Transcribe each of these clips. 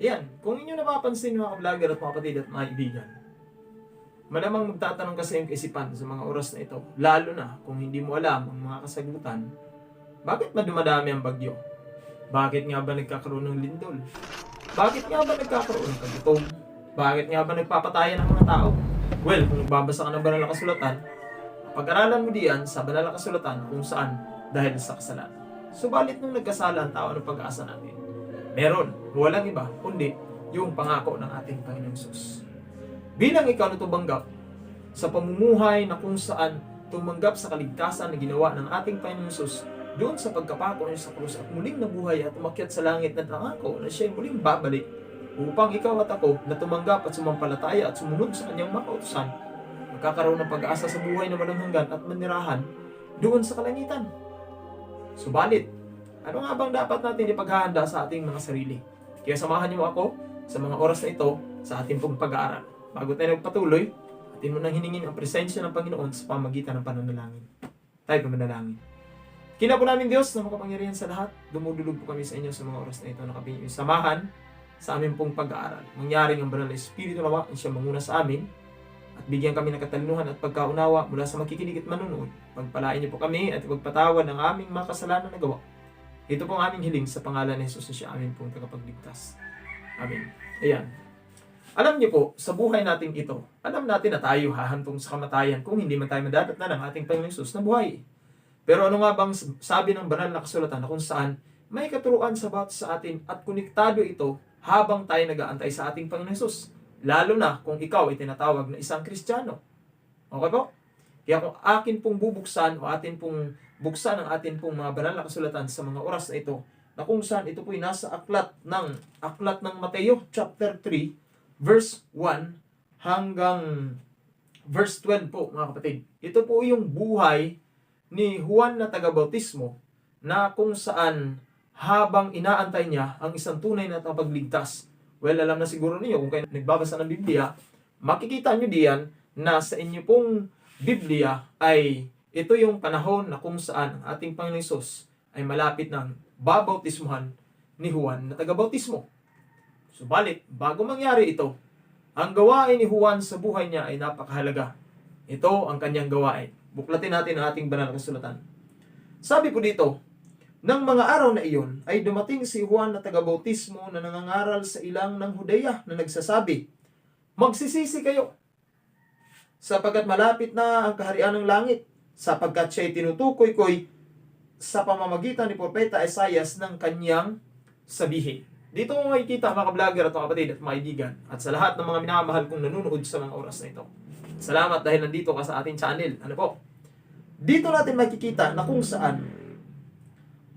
Yan, kung inyo napapansin mga vlogger at mga kapatid at mga kaibigan, malamang magtatanong kasi yung kaisipan sa mga oras na ito, lalo na kung hindi mo alam ang mga kasagutan, bakit madumadami ang bagyo? Bakit nga ba nagkakaroon ng lindol? Bakit nga ba nagkakaroon ng kagutom? Bakit nga ba nagpapatayan ng mga tao? Well, kung nagbabasa ka ng banal na kasulatan, pag-aralan mo diyan sa banal na kasulatan kung saan dahil sa kasalanan. Subalit nung nagkasala ang tao, ano pag-asa natin? Meron, walang iba, kundi yung pangako ng ating Panginoong Sus. Bilang ikaw na tumanggap sa pamumuhay na kung saan tumanggap sa kaligtasan na ginawa ng ating Panginoong Sus, doon sa pagkapako niya sa krus at muling nabuhay at umakyat sa langit na nangako na siya muling babalik upang ikaw at ako na tumanggap at sumampalataya at sumunod sa kanyang mga kautusan, magkakaroon ng pag-asa sa buhay na walang hanggan at manirahan doon sa kalangitan. Subalit, ano nga bang dapat natin ipaghahanda sa ating mga sarili? Kaya samahan niyo ako sa mga oras na ito sa ating pong pag-aaral. Bago tayo magpatuloy, atin mo nang hiningin ang presensya ng Panginoon sa pamagitan ng pananalangin. Tayo pumanalangin. Kina po namin Diyos na makapangyarihan sa lahat, dumudulog po kami sa inyo sa mga oras na ito na kami inyong samahan sa aming pong pag-aaral. Mangyaring ang banal na Espiritu nawa ang siyang manguna sa amin at bigyan kami ng katalinuhan at pagkaunawa mula sa makikinig at manunood. Pagpalain niyo po kami at ipagpatawad ng aming mga kasalanan na gawa. Ito po ang aming hiling sa pangalan ni Jesus na siya aming pong tagapagligtas. Amen. Ayan. Alam niyo po, sa buhay natin ito, alam natin na tayo hahantong sa kamatayan kung hindi man tayo madadatnan ng ating Panginoong Jesus na buhay. Pero ano nga bang sabi ng banal na kasulatan na kung saan may katuruan sa bawat sa atin at konektado ito habang tayo nag-aantay sa ating Panginoon Jesus. Lalo na kung ikaw ay tinatawag na isang Kristiyano. Okay po? Kaya kung akin pong bubuksan o atin pong buksan ang atin pong mga banal na kasulatan sa mga oras na ito, na kung saan ito po'y nasa aklat ng aklat ng Mateo chapter 3 verse 1 hanggang verse 12 po mga kapatid. Ito po yung buhay ni Juan na taga-bautismo na kung saan habang inaantay niya ang isang tunay na tagapagligtas. Well, alam na siguro niyo kung kayo nagbabasa ng Biblia, makikita niyo diyan na sa inyo pong Biblia ay ito yung panahon na kung saan ang ating Panginoon Isus ay malapit ng babautismuhan ni Juan na taga-bautismo. Subalit, bago mangyari ito, ang gawain ni Juan sa buhay niya ay napakahalaga. Ito ang kanyang gawain. Buklatin natin ang ating banal na kasulatan. Sabi po dito, Nang mga araw na iyon ay dumating si Juan na taga-bautismo na nangangaral sa ilang ng Hudeya na nagsasabi, Magsisisi kayo, sapagkat malapit na ang kaharian ng langit, sapagkat siya'y tinutukoy-koy sa pamamagitan ni Propeta Esayas ng kanyang sabihin. Dito mo makikita mga vlogger at mga kapatid at mga kaibigan at sa lahat ng mga minamahal kong nanonood sa mga oras na ito. Salamat dahil nandito ka sa ating channel. Ano po? Dito natin makikita na kung saan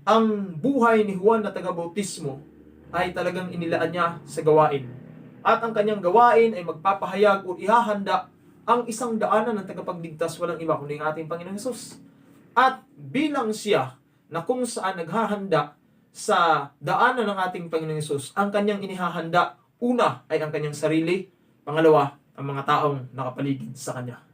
ang buhay ni Juan na taga-bautismo ay talagang inilaan niya sa gawain. At ang kanyang gawain ay magpapahayag o ihahanda ang isang daanan ng tagapagligtas walang iba kundi ang ating Panginoong Hesus. At bilang siya na kung saan naghahanda sa daanan ng ating Panginoong Hesus, ang kanyang inihahanda, una ay ang kanyang sarili, pangalawa, ang mga taong nakapaligid sa kanya.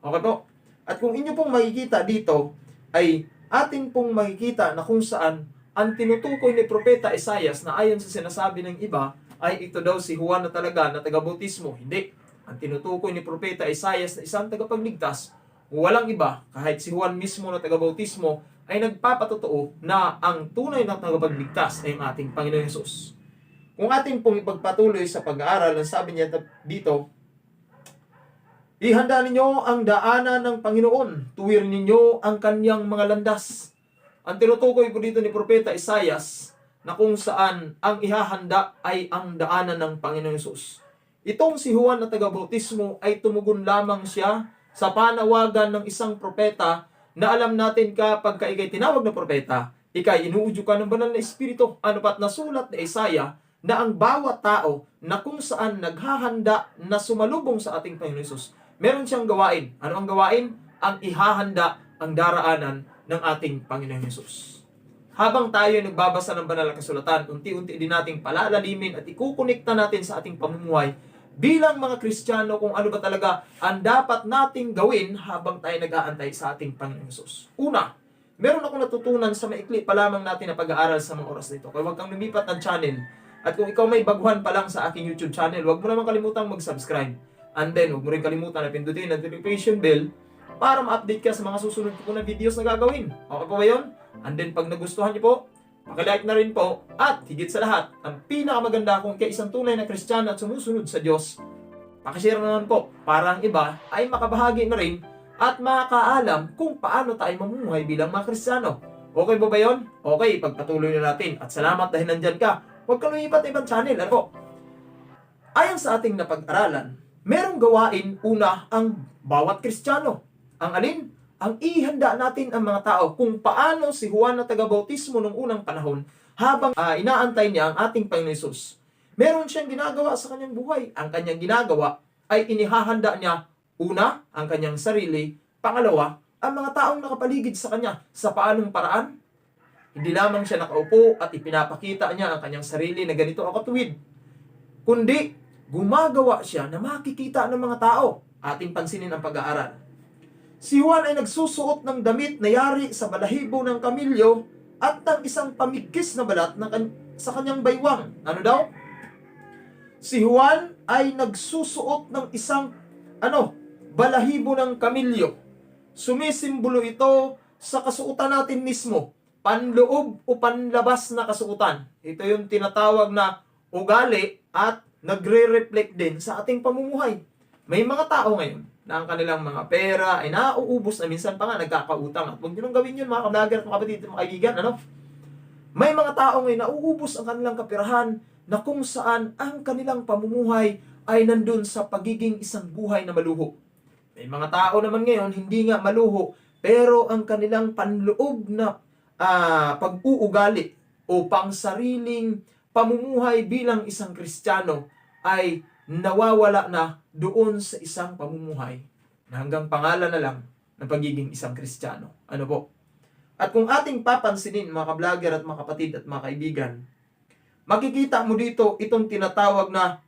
Okay po? At kung inyo pong makikita dito, ay atin pong makikita na kung saan ang tinutukoy ni Propeta Isaias na ayon sa sinasabi ng iba, ay ito daw si Juan na talaga na taga-bautismo. Hindi. Ang tinutukoy ni Propeta Isaias na isang tagapagligtas, walang iba, kahit si Juan mismo na taga-bautismo, ay nagpapatotoo na ang tunay na tagapagligtas ay ang ating Panginoon Yesus. Kung ating pong ipagpatuloy sa pag-aaral, ang sabi niya dito, Ihanda ninyo ang daanan ng Panginoon, tuwir ninyo ang kanyang mga landas. Ang tinutukoy po dito ni Propeta Isaias na kung saan ang ihahanda ay ang daanan ng Panginoon Yesus. Itong si Juan na taga-bautismo ay tumugon lamang siya sa panawagan ng isang propeta na alam natin kapag ka ikay tinawag na propeta, ikay inuudyo ka ng banal na espiritu. Ano pat nasulat ni Isaiah na ang bawat tao na kung saan naghahanda na sumalubong sa ating Panginoon Yesus, meron siyang gawain. Ano ang gawain? Ang ihahanda ang daraanan ng ating Panginoon Yesus. Habang tayo ay nagbabasa ng banal na kasulatan, unti-unti din nating palalalimin at ikukonekta natin sa ating pamumuhay bilang mga Kristiyano kung ano ba talaga ang dapat nating gawin habang tayo nag-aantay sa ating Panginoon Yesus. Una, meron ako natutunan sa maikli pa lamang natin na pag-aaral sa mga oras nito. Kaya huwag kang lumipat ng channel At kung ikaw may baguhan pa lang sa aking YouTube channel, huwag mo naman kalimutang mag-subscribe. And then, huwag mo rin kalimutan na pindutin ang notification bell para ma-update ka sa mga susunod ko na videos na gagawin. Okay po ba yun? And then, pag nagustuhan niyo po, pakilike na rin po. At higit sa lahat, ang pinakamaganda kung kay isang tunay na Kristiyano at sumusunod sa Diyos, pakishare na naman po para ang iba ay makabahagi na rin at makakaalam kung paano tayo mamumuhay bilang mga Kristiyano. Okay po ba yun? Okay, pagpatuloy na natin. At salamat dahil nandyan ka. Huwag ka lumipat ibang channel. Ano po? Ayon sa ating napag-aralan, merong gawain una ang bawat Kristiyano. Ang alin? Ang ihanda natin ang mga tao kung paano si Juan na taga-bautismo nung unang panahon habang ah, inaantay niya ang ating Panginoon Yesus. Meron siyang ginagawa sa kanyang buhay. Ang kanyang ginagawa ay inihahanda niya una, ang kanyang sarili, pangalawa, ang mga taong nakapaligid sa kanya. Sa paanong paraan? Hindi lamang siya nakaupo at ipinapakita niya ang kanyang sarili na ganito ako tuwid. Kundi, gumagawa siya na makikita ng mga tao. Ating pansinin ang pag-aaral. Si Juan ay nagsusuot ng damit na yari sa balahibo ng kamilyo at ng isang pamigkis na balat na kan- sa kanyang baywang. Ano daw? Si Juan ay nagsusuot ng isang ano, balahibo ng kamilyo. Sumisimbolo ito sa kasuotan natin mismo. Panloob o panlabas na kasuotan. Ito yung tinatawag na ugali at nagre-reflect din sa ating pamumuhay. May mga tao ngayon na ang kanilang mga pera ay nauubos na minsan pa nga nagkakautang. At huwag nyo nang gawin yun mga kablager at mga kapatid at mga kaibigan. Ano? May mga tao ngayon na nauubos ang kanilang kapirahan na kung saan ang kanilang pamumuhay ay nandun sa pagiging isang buhay na maluho. May mga tao naman ngayon hindi nga maluho pero ang kanilang panloob na ah, pag-uugali o pangsariling pamumuhay bilang isang Kristiyano ay nawawala na doon sa isang pamumuhay na hanggang pangalan na lang ng pagiging isang Kristiyano. Ano po? At kung ating papansinin mga ka-vlogger at mga kapatid at mga kaibigan, makikita mo dito itong tinatawag na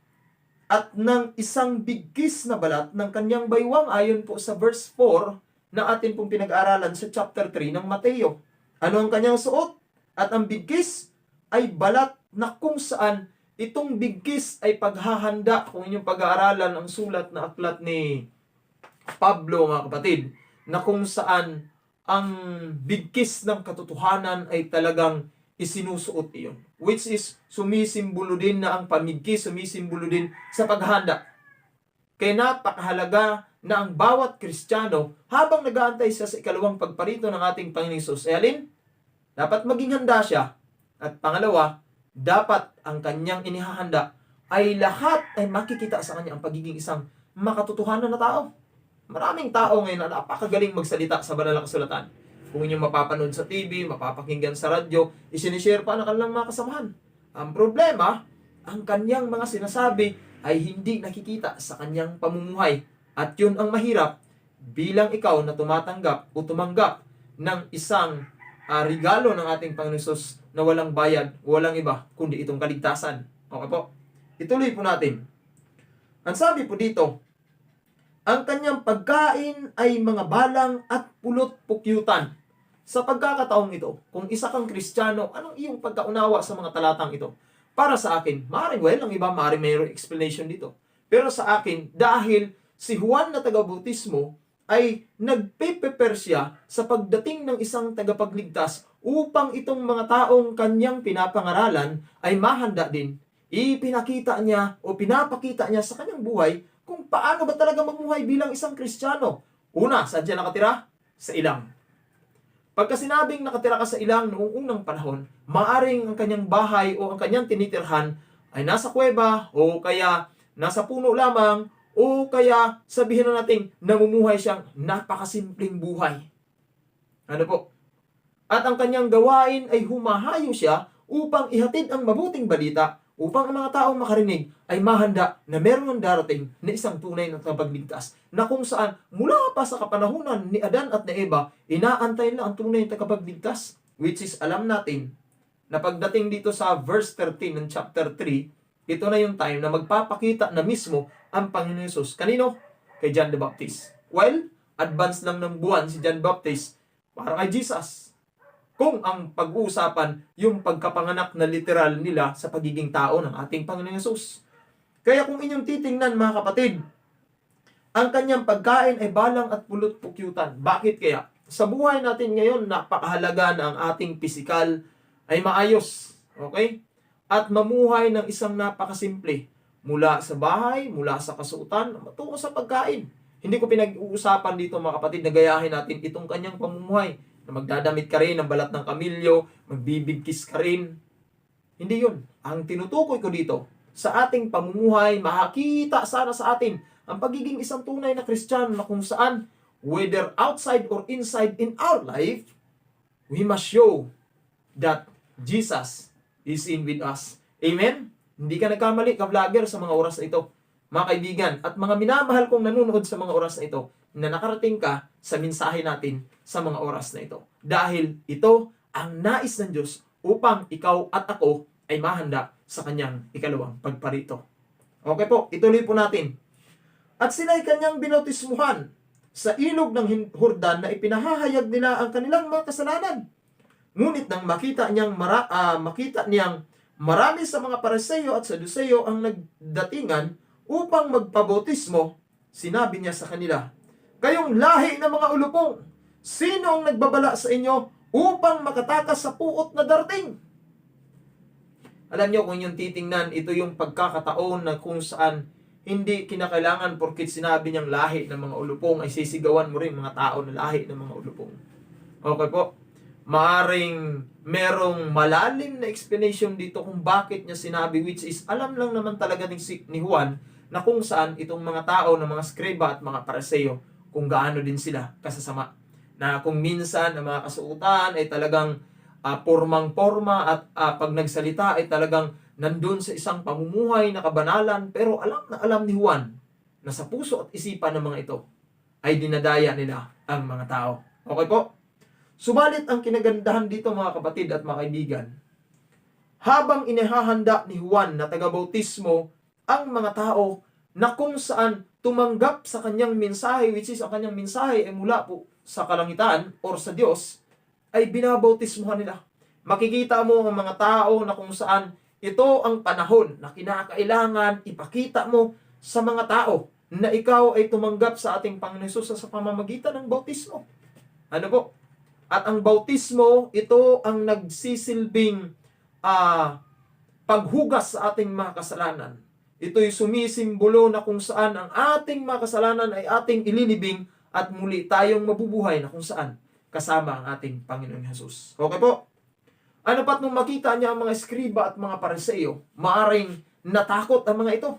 at ng isang bigkis na balat ng kanyang baywang ayon po sa verse 4 na atin pong pinag-aralan sa chapter 3 ng Mateo. Ano ang kanyang suot? At ang bigkis ay balat na kung saan itong bigkis ay paghahanda kung inyong pag-aaralan ang sulat na aklat ni Pablo mga kapatid na kung saan ang bigkis ng katotohanan ay talagang isinusuot iyon. Which is sumisimbolo din na ang pamigkis, sumisimbolo din sa paghahanda. Kaya napakahalaga na ang bawat Kristiyano habang nag-aantay siya sa ikalawang pagparito ng ating Panginoon Isus, ay alin? Dapat maging handa siya. At pangalawa, dapat ang kanyang inihahanda ay lahat ay makikita sa kanya ang pagiging isang makatotohanan na tao. Maraming tao ngayon na napakagaling magsalita sa banal na kasulatan. Kung inyong mapapanood sa TV, mapapakinggan sa radyo, isinishare pa ng kanilang mga kasamahan. Ang problema, ang kanyang mga sinasabi ay hindi nakikita sa kanyang pamumuhay. At yun ang mahirap bilang ikaw na tumatanggap o tumanggap ng isang ah, regalo ng ating Panginoon na walang bayad, walang iba, kundi itong kaligtasan. Okay po? Ituloy po natin. Ang sabi po dito, ang kanyang pagkain ay mga balang at pulot pukyutan. Sa pagkakataong ito, kung isa kang Kristiyano, anong iyong pagkaunawa sa mga talatang ito? Para sa akin, maaaring well, ang iba maaaring mayroong explanation dito. Pero sa akin, dahil si Juan na taga-bautismo ay nagpe-prepare siya sa pagdating ng isang tagapagligtas upang itong mga taong kanyang pinapangaralan ay mahanda din. Ipinakita niya o pinapakita niya sa kanyang buhay kung paano ba talaga mamuhay bilang isang Kristiyano. Una, saan siya nakatira? Sa ilang. Pagka sinabing nakatira ka sa ilang noong unang panahon, maaring ang kanyang bahay o ang kanyang tinitirhan ay nasa kuweba o kaya nasa puno lamang o kaya sabihin na natin namumuhay siyang napakasimpleng buhay. Ano po? At ang kanyang gawain ay humahayo siya upang ihatid ang mabuting balita upang ang mga taong makarinig ay mahanda na meron ng darating na isang tunay na tagapagligtas na kung saan mula pa sa kapanahunan ni Adan at ni Eva, inaantay na ang tunay na tagapagligtas which is alam natin na pagdating dito sa verse 13 ng chapter 3, ito na yung time na magpapakita na mismo ang Panginoon Yesus. Kanino? Kay John the Baptist. Well, advance lang ng buwan si John Baptist para kay Jesus. kung ang pag-uusapan yung pagkapanganak na literal nila sa pagiging tao ng ating Panginoong Yesus. Kaya kung inyong titingnan mga kapatid, ang kanyang pagkain ay balang at pulot pukyutan. Bakit kaya? Sa buhay natin ngayon, napakahalaga na ang ating pisikal ay maayos. Okay? At mamuhay ng isang napakasimple. Mula sa bahay, mula sa kasuotan, matungo sa pagkain. Hindi ko pinag-uusapan dito mga kapatid na gayahin natin itong kanyang pamumuhay. Na magdadamit ka rin ng balat ng kamilyo, magbibigkis ka rin. Hindi yun. Ang tinutukoy ko dito, sa ating pamumuhay, makakita sana sa atin ang pagiging isang tunay na Kristiyano na kung saan, whether outside or inside in our life, we must show that Jesus is in with us. Amen? Hindi ka nagkamali, ka-vlogger, sa mga oras na ito. Mga kaibigan, at mga minamahal kong nanonood sa mga oras na ito, na nakarating ka sa mensahe natin sa mga oras na ito. Dahil ito ang nais ng Diyos upang ikaw at ako ay mahanda sa kanyang ikalawang pagparito. Okay po, ituloy po natin. At sila'y kanyang binautismuhan sa ilog ng Hordan na ipinahahayag nila ang kanilang mga kasalanan. Ngunit nang makita niyang mara, ah, makita niyang marami sa mga Pariseo at Saduceo ang nagdatingan upang magpabautismo, sinabi niya sa kanila, Kayong lahi ng mga ulupong, sino ang nagbabala sa inyo upang makatakas sa puot na darating? Alam niyo kung yung titingnan, ito yung pagkakataon na kung saan hindi kinakailangan porkit sinabi niyang lahi ng mga ulupong ay sisigawan mo rin mga tao na lahi ng mga ulupong. Okay po? Maaring merong malalim na explanation dito kung bakit niya sinabi which is alam lang naman talaga ni, si- ni Juan na kung saan itong mga tao na mga skriba at mga pariseo kung gaano din sila kasasama. Na kung minsan ang mga kasuutan ay talagang ah, pormang-porma at ah, pag nagsalita ay talagang nandun sa isang pamumuhay na kabanalan pero alam na alam ni Juan na sa puso at isipan ng mga ito ay dinadaya nila ang mga tao. Okay po? Subalit ang kinagandahan dito mga kapatid at mga kaibigan, habang inihahanda ni Juan na tagabautismo ang mga tao na kung saan tumanggap sa kanyang mensahe, which is ang kanyang mensahe ay mula po sa kalangitan or sa Diyos, ay binabautismuhan nila. Makikita mo ang mga tao na kung saan ito ang panahon na kinakailangan ipakita mo sa mga tao na ikaw ay tumanggap sa ating Panginoon sa pamamagitan ng bautismo. Ano po? At ang bautismo, ito ang nagsisilbing ah, paghugas sa ating mga kasalanan. Ito'y sumisimbolo na kung saan ang ating mga kasalanan ay ating ililibing at muli tayong mabubuhay na kung saan kasama ang ating Panginoong Jesus. Okay po? Ano pat nung makita niya ang mga eskriba at mga pariseo, maaring natakot ang mga ito.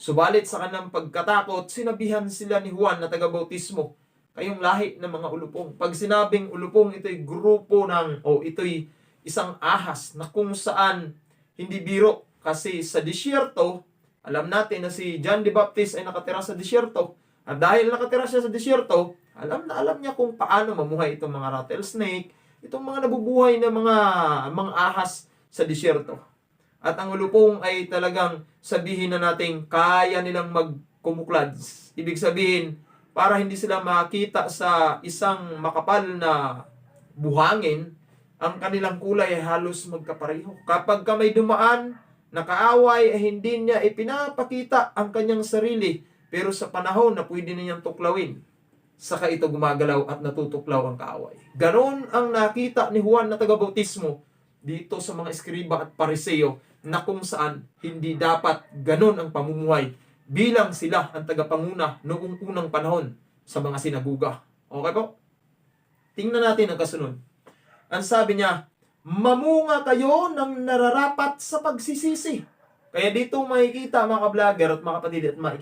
Subalit sa kanilang pagkatakot, sinabihan sila ni Juan na taga-bautismo, kayong lahi ng mga ulupong. Pag sinabing ulupong, ito'y grupo ng, o ito'y isang ahas na kung saan hindi biro. Kasi sa disyerto, alam natin na si John the Baptist ay nakatira sa disyerto. At dahil nakatira siya sa disyerto, alam na alam niya kung paano mamuhay itong mga rattlesnake, itong mga nabubuhay na mga mga ahas sa disyerto. At ang ulupong ay talagang sabihin na nating kaya nilang magkumuklad. Ibig sabihin, para hindi sila makita sa isang makapal na buhangin, ang kanilang kulay ay halos magkapareho. Kapag ka may dumaan, nakaaway, ay hindi niya ipinapakita ang kanyang sarili. Pero sa panahon na pwede niyang tuklawin, saka ito gumagalaw at natutuklaw ang kaaway. Ganon ang nakita ni Juan na taga-bautismo dito sa mga eskriba at pariseo na kung saan hindi dapat ganon ang pamumuhay bilang sila ang tagapanguna noong unang panahon sa mga sinaguga. Okay po? Tingnan natin ang kasunod. Ang sabi niya, mamunga kayo ng nararapat sa pagsisisi. Kaya dito makikita mga ka-vlogger at mga kapatid at mga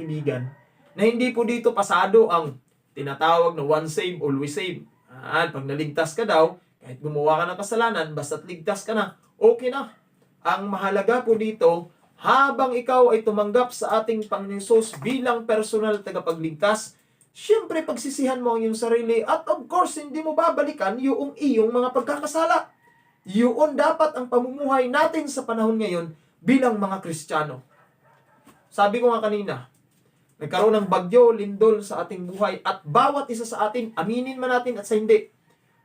na hindi po dito pasado ang tinatawag na one save, always save. Ah, pag naligtas ka daw, kahit gumawa ka ng kasalanan, basta't ligtas ka na, okay na. Ang mahalaga po dito, habang ikaw ay tumanggap sa ating Panginoon Hesus bilang personal tagapagligtas, syempre pagsisihan mo ang iyong sarili at of course, hindi mo babalikan yung iyong mga pagkakasala. Yun dapat ang pamumuhay natin sa panahon ngayon bilang mga Kristiyano. Sabi ko nga kanina, nagkaroon ng bagyo, lindol sa ating buhay at bawat isa sa atin, aminin man natin at sa hindi,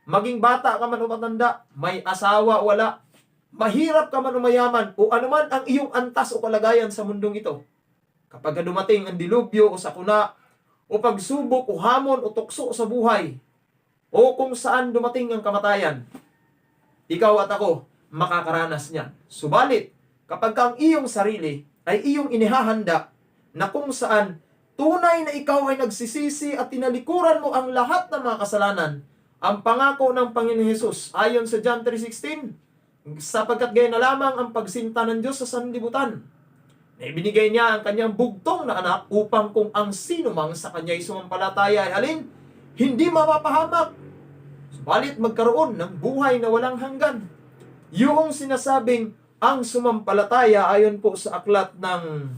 maging bata ka man o matanda, may asawa, wala, mahirap ka man o mayaman, o anuman ang iyong antas o kalagayan sa mundong ito. Kapag dumating ang dilubyo o sakuna, o pagsubok o hamon o tukso sa buhay, o kung saan dumating ang kamatayan, ikaw at ako makakaranas niyan. Subalit, kapag ang iyong sarili ay iyong inihahanda na kung saan tunay na ikaw ay nagsisisi at tinalikuran mo ang lahat ng mga kasalanan, ang pangako ng Panginoon Hesus ayon sa John 3.16, sapagkat gayon na lamang ang pagsinta ng Diyos sa sanlibutan. Na ibinigay niya ang kanyang bugtong na anak upang kung ang sino mang sa kanya'y sumampalataya ay alin, hindi mapapahamak. Subalit magkaroon ng buhay na walang hanggan. Yung sinasabing ang sumampalataya ayon po sa aklat ng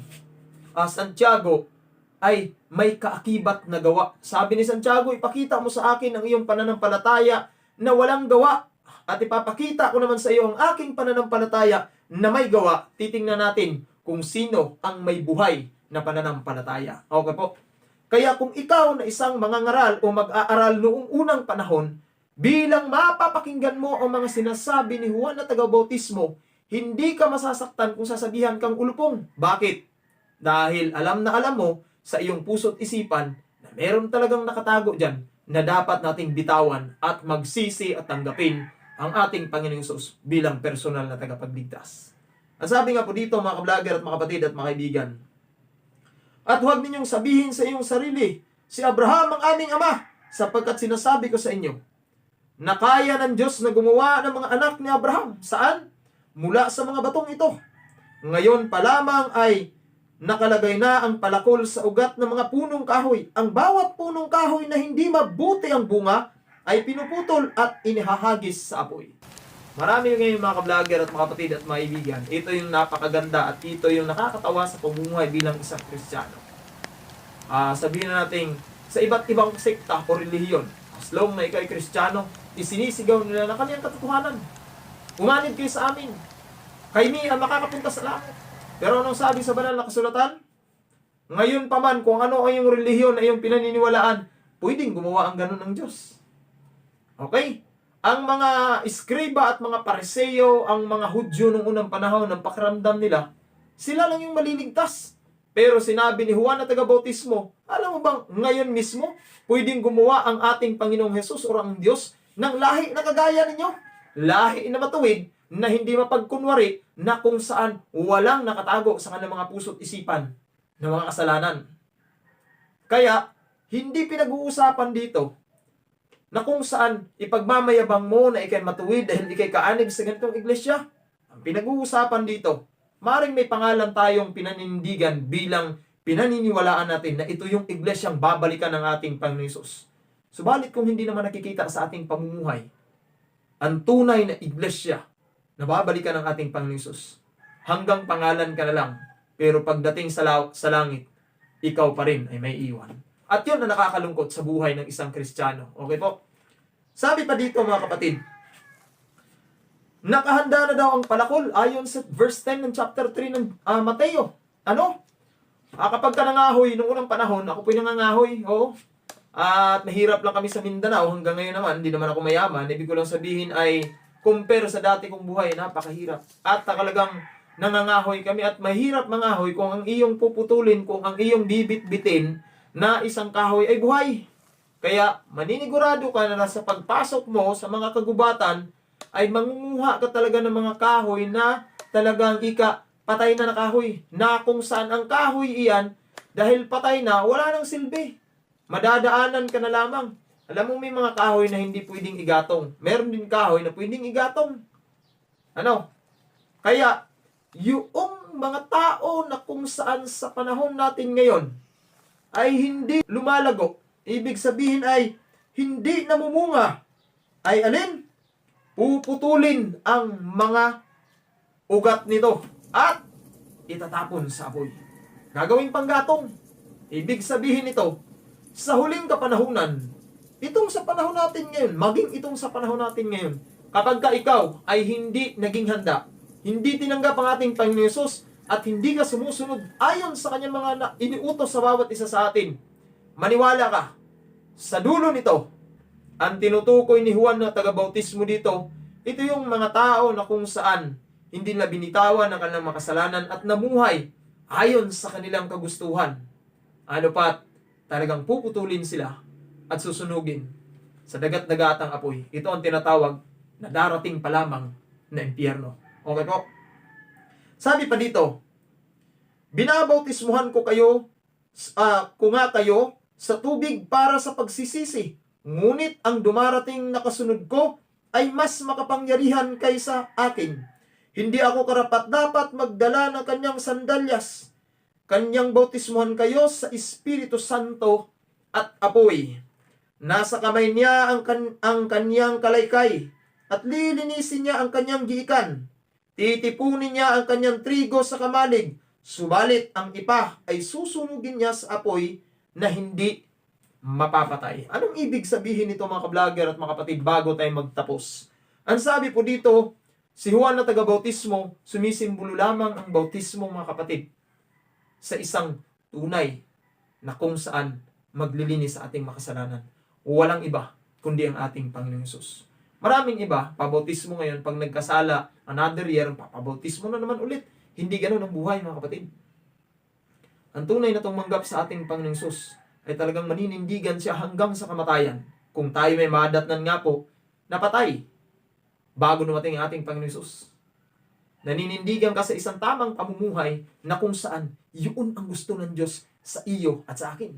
ah, Santiago ay may kaakibat na gawa. Sabi ni Santiago, ipakita mo sa akin ang iyong pananampalataya na walang gawa at ipapakita ko naman sa iyo ang aking pananampalataya na may gawa. Titingnan natin kung sino ang may buhay na pananampalataya. Okay po. Kaya kung ikaw na isang mangangaral o mag-aaral noong unang panahon, bilang mapapakinggan mo ang mga sinasabi ni Juan na taga-bautismo, hindi ka masasaktan kung sasabihan kang ulupong. Bakit? Dahil alam na alam mo sa iyong puso't isipan na meron talagang nakatago dyan na dapat nating bitawan at magsisi at tanggapin ang ating Panginoong Sus bilang personal na tagapagligtas. Ang sabi nga po dito mga ka-vlogger at mga kapatid at mga kaibigan, at huwag ninyong sabihin sa iyong sarili, si Abraham ang aming ama, sapagkat sinasabi ko sa inyo, na kaya ng Diyos na gumawa ng mga anak ni Abraham. Saan? Mula sa mga batong ito. Ngayon pa lamang ay nakalagay na ang palakol sa ugat ng mga punong kahoy. Ang bawat punong kahoy na hindi mabuti ang bunga ay pinuputol at inihahagis sa apoy. Marami ngayon mga ka-vlogger at mga kapatid at mga kaibigan. Ito yung napakaganda at ito yung nakakatawa sa pamumuhay bilang isang Kristiyano. Ah, sabihin na natin sa iba't ibang sekta o relihiyon, as long na ikaw ay Kristiyano, isinisigaw nila na kami ang katotohanan. Umanid kayo sa amin. Kami ang makakapunta sa langit. Pero anong sabi sa banal na kasulatan? Ngayon pa man, kung ano ay yung relihiyon na yung pinaniniwalaan, pwedeng gumawa ang ganun ng Diyos. Okay? Ang mga iskriba at mga pariseyo, ang mga hudyo nung unang panahon ng pakiramdam nila, sila lang yung maliligtas. Pero sinabi ni Juan na taga-bautismo, alam mo bang ngayon mismo, pwedeng gumawa ang ating Panginoong Hesus o ang Diyos ng lahi na kagaya ninyo? Lahi na matuwid, na hindi mapagkunwari, na kung saan walang nakatago sa kanilang mga puso't isipan ng mga kasalanan. Kaya, hindi pinag-uusapan dito na kung saan ipagmamayabang mo na ikay matuwid dahil ikay kaanib sa ganitong iglesia. Ang pinag-uusapan dito, maring may pangalan tayong pinanindigan bilang pinaniniwalaan natin na ito yung iglesyang babalikan ng ating Panginoon. Subalit kung hindi naman nakikita sa ating pamumuhay, ang tunay na iglesia na babalikan ng ating Panginoon hanggang pangalan ka na lang, pero pagdating sa, la- sa langit, ikaw pa rin ay may iwan. At yun na nakakalungkot sa buhay ng isang Kristiyano. Okay po? Sabi pa dito mga kapatid, nakahanda na daw ang palakol ayon sa verse 10 ng chapter 3 ng ah, Mateo. Ano? Ah, kapag ka nangahoy, nung unang panahon, ako po yung nangangahoy, oo. At mahirap lang kami sa Mindanao, hanggang ngayon naman, hindi naman ako mayaman. Ibig ko lang sabihin ay, compare sa dati kong buhay, napakahirap. At talagang nangangahoy kami at mahirap mangahoy kung ang iyong puputulin, kung ang iyong bibit-bitin na isang kahoy ay buhay. Kaya maninigurado ka na sa pagpasok mo sa mga kagubatan ay mangunguha ka talaga ng mga kahoy na talagang ika patay na na kahoy. Na kung saan ang kahoy iyan, dahil patay na, wala nang silbi. Madadaanan ka na lamang. Alam mo may mga kahoy na hindi pwedeng igatong. Meron din kahoy na pwedeng igatong. Ano? Kaya, yung mga tao na kung saan sa panahon natin ngayon ay hindi lumalago, ibig sabihin ay hindi namumunga, ay alin? Puputulin ang mga ugat nito at itatapon sa apoy. Gagawing panggatong. Ibig sabihin nito, sa huling kapanahunan, itong sa panahon natin ngayon, maging itong sa panahon natin ngayon, kapag ka ikaw ay hindi naging handa, hindi tinanggap ang ating Panginoon Yesus, at hindi ka sumusunod ayon sa kanyang mga iniutos sa bawat isa sa atin, maniwala ka, sa dulo nito, ang tinutukoy ni Juan na taga-bautismo dito, ito yung mga tao na kung saan hindi na binitawan ng kanilang makasalanan at namuhay ayon sa kanilang kagustuhan. Ano pat, talagang puputulin sila at susunugin sa dagat-dagatang apoy. Ito ang tinatawag na darating pa lamang na impyerno. Okay po? Sabi pa dito, binabautismuhan ko kayo, ah, ko nga kayo, sa tubig para sa pagsisisi. Ngunit ang dumarating na kasunod ko ay mas makapangyarihan kaysa akin. Hindi ako karapat dapat magdala ng kanyang sandalyas. Kanyang bautismuhan kayo sa Espiritu Santo at apoy. Nasa kamay niya ang, kan- ang kanyang kalaykay at lilinisin niya ang kanyang giikan. Titipunin niya ang kanyang trigo sa kamalig, subalit ang ipa ay susunugin niya sa apoy na hindi mapapatay. Anong ibig sabihin nito mga ka-vlogger at mga kapatid bago tayo magtapos? Ang sabi po dito, si Juan na taga-bautismo, sumisimbolo lamang ang bautismo mga kapatid sa isang tunay na kung saan maglilinis sa ating makasalanan. Walang iba kundi ang ating Panginoong Yesus. Maraming iba, pabautismo ngayon, pag nagkasala, another year, papabautismo na naman ulit. Hindi ganun ang buhay mga kapatid. Ang tunay na tumanggap sa ating Panginoong Yesus ay talagang maninindigan siya hanggang sa kamatayan. Kung tayo may madatnan nga po, napatay bago dumating ang ating Panginoong Yesus. Naninindigan ka sa isang tamang pamumuhay na kung saan yun ang gusto ng Diyos sa iyo at sa akin.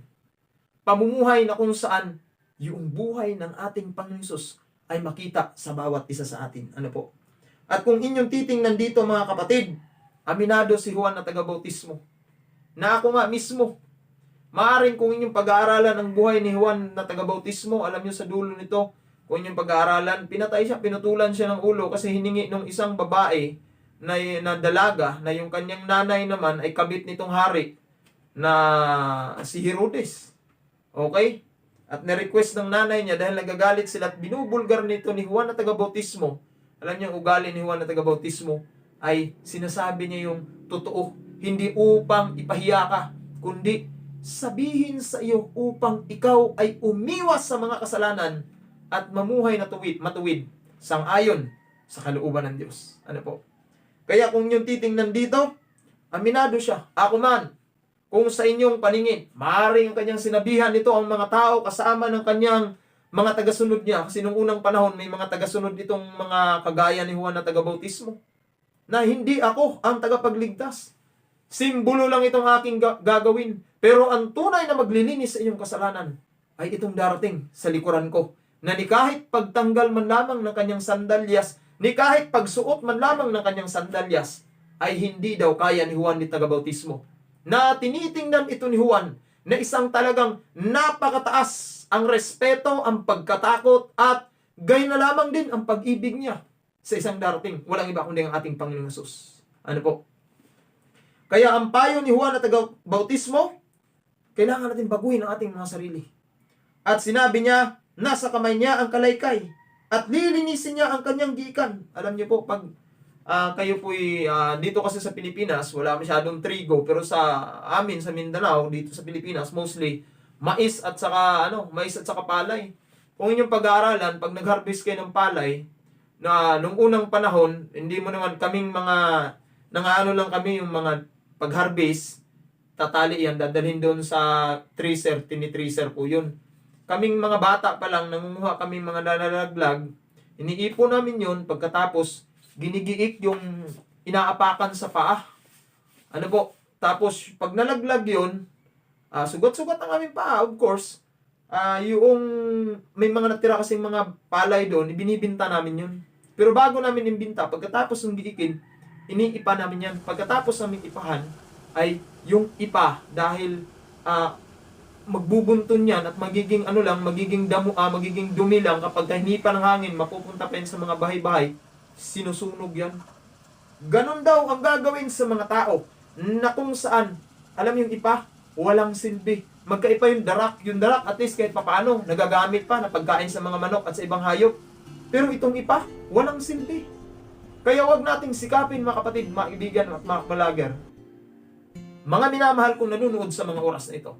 Pamumuhay na kung saan yung buhay ng ating Panginoong Yesus ay makita sa bawat isa sa atin. Ano po? At kung inyong titingnan dito mga kapatid, aminado si Juan na taga-bautismo. Na ako nga mismo, maaring kung inyong pag-aaralan ang buhay ni Juan na taga-bautismo, alam nyo sa dulo nito, kung inyong pag-aaralan, pinatay siya, pinutulan siya ng ulo kasi hiningi ng isang babae na, na dalaga na yung kanyang nanay naman ay kabit nitong hari na si Herodes. Okay? At na-request ng nanay niya dahil nagagalit sila at binubulgar nito ni Juan na taga-bautismo. Alam niyo, ugali ni Juan na taga-bautismo ay sinasabi niya yung totoo. Hindi upang ipahiya ka, kundi sabihin sa iyo upang ikaw ay umiwas sa mga kasalanan at mamuhay na tuwid, matuwid sang-ayon sa kalooban ng Diyos. Ano po? Kaya kung yung titingnan dito, aminado siya. Ako man, kung sa inyong paningin, maaaring ang kanyang sinabihan nito ang mga tao kasama ng kanyang mga tagasunod niya. Kasi nung unang panahon, may mga tagasunod itong mga kagaya ni Juan na taga-bautismo. Na hindi ako ang tagapagligtas. Simbolo lang itong aking ga- gagawin. Pero ang tunay na maglilinis sa inyong kasalanan ay itong darating sa likuran ko. Na ni kahit pagtanggal man lamang ng kanyang sandalyas, ni kahit pagsuot man lamang ng kanyang sandalyas, ay hindi daw kaya ni Juan ni taga-bautismo na tinitingnan ito ni Juan na isang talagang napakataas ang respeto, ang pagkatakot at gayon na lamang din ang pag-ibig niya sa isang darating. Walang iba kundi ang ating Panginoong Yesus. Ano po? Kaya ang payo ni Juan na taga-bautismo, kailangan natin baguhin ang ating mga sarili. At sinabi niya, nasa kamay niya ang kalaykay at lilinisin niya ang kanyang giikan. Alam niyo po, pag Ah, kayo po dito kasi sa Pilipinas, wala masyadong trigo, pero sa amin sa Mindanao, dito sa Pilipinas, mostly mais at saka ano, mais at saka palay. Kung inyong pag-aaralan, pag nag-harvest kayo ng palay, na nung unang panahon, hindi mo naman kaming mga nangaano lang kami yung mga pag-harvest, tatali yan, dadalhin doon sa tracer, tinitracer po yun. Kaming mga bata pa lang, nangunguha kaming mga nalalaglag, iniipon namin yun, pagkatapos, ginigiik yung inaapakan sa paa. Ano po? Tapos, pag nalaglag yun, ah, sugat-sugat ang aming paa, of course. Ah, yung may mga natira kasing mga palay doon, ibinibinta namin yun. Pero bago namin imbinta, pagkatapos ng giikin, iniipa namin yan. Pagkatapos namin ipahan, ay yung ipa dahil ah, magbubunton yan at magiging ano lang, magiging damo, ah, magiging dumi lang kapag hinipa ng hangin, mapupunta pa yan sa mga bahay-bahay, sinusunog yan. Ganon daw ang gagawin sa mga tao na kung saan, alam yung ipa, walang silbi. Magkaiba yung darak. Yung darak, at least kahit papaano, nagagamit pa na pagkain sa mga manok at sa ibang hayop. Pero itong ipa, walang silbi. Kaya wag nating sikapin mga kapatid, mga kaibigan at mga malager. Mga minamahal kong nanonood sa mga oras na ito,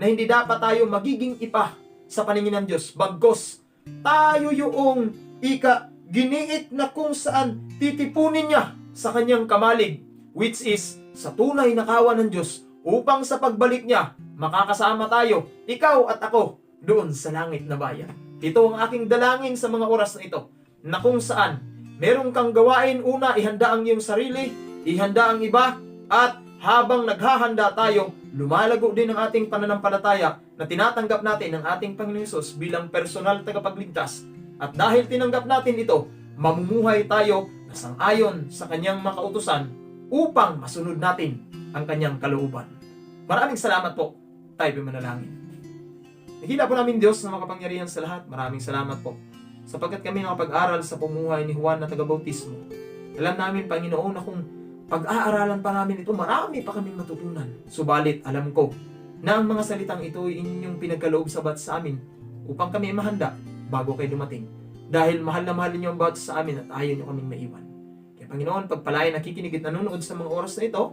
na hindi dapat tayo magiging ipa sa paningin ng Diyos. Bagkos, tayo yung ika giniit na kung saan titipunin niya sa kanyang kamalig, which is sa tunay na kawan ng Diyos, upang sa pagbalik niya, makakasama tayo, ikaw at ako, doon sa langit na bayan. Ito ang aking dalangin sa mga oras na ito, na kung saan meron kang gawain, una, ihanda ang iyong sarili, ihanda ang iba, at habang naghahanda tayo, lumalago din ang ating pananampalataya na tinatanggap natin ng ating Panginoon Hesus bilang personal tagapagligtas. At dahil tinanggap natin ito, mamumuhay tayo na sangayon sa kanyang makautusan upang masunod natin ang kanyang kalooban. Maraming salamat po. Tayo manalangin. Nakita po namin Diyos na makapangyarihan sa lahat. Maraming salamat po. Sapagkat kami nakapag-aral sa pumuhay ni Juan na taga-bautismo. Alam namin, Panginoon, na kung pag-aaralan pa namin ito, marami pa kaming matutunan. Subalit, alam ko na ang mga salitang ito ay inyong pinagkaloob sa bat sa amin upang kami mahanda bago kayo dumating. Dahil mahal na mahal ninyo ang bawat sa amin at ayaw nyo kaming maiwan. Kaya Panginoon, pagpalain nakikinig at nanonood sa mga oras na ito,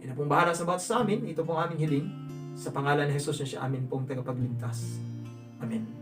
na pong bahala sa bawat sa amin, ito pong aming hiling, sa pangalan ni Jesus na siya amin pong tagapagligtas. Amen.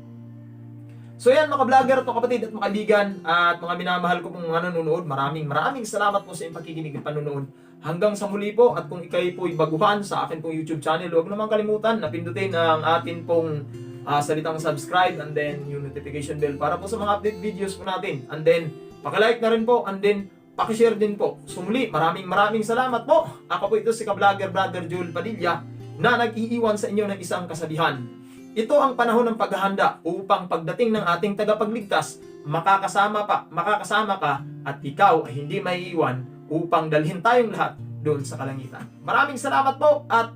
So yan mga vlogger mga kapatid at mga kaibigan at mga minamahal ko pong mga nanonood, maraming maraming salamat po sa inyong pakikinig at panonood. Hanggang sa muli po at kung ikay po'y baguhan sa akin pong YouTube channel, huwag naman kalimutan na pindutin ang atin pong ah, salitang subscribe and then yung notification bell para po sa mga update videos po natin. And then, pakilike na rin po and then pakishare din po. So muli, maraming maraming salamat po. Ako po ito si ka-vlogger Brother Joel Padilla na nag-iiwan sa inyo ng isang kasabihan. Ito ang panahon ng paghahanda upang pagdating ng ating tagapagligtas, makakasama pa, makakasama ka at ikaw ay hindi maiiwan upang dalhin tayong lahat doon sa kalangitan. Maraming salamat po at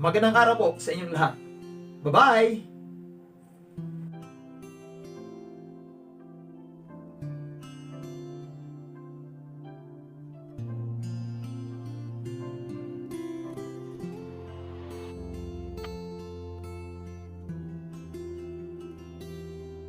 magandang araw po sa inyong lahat. Bye-bye!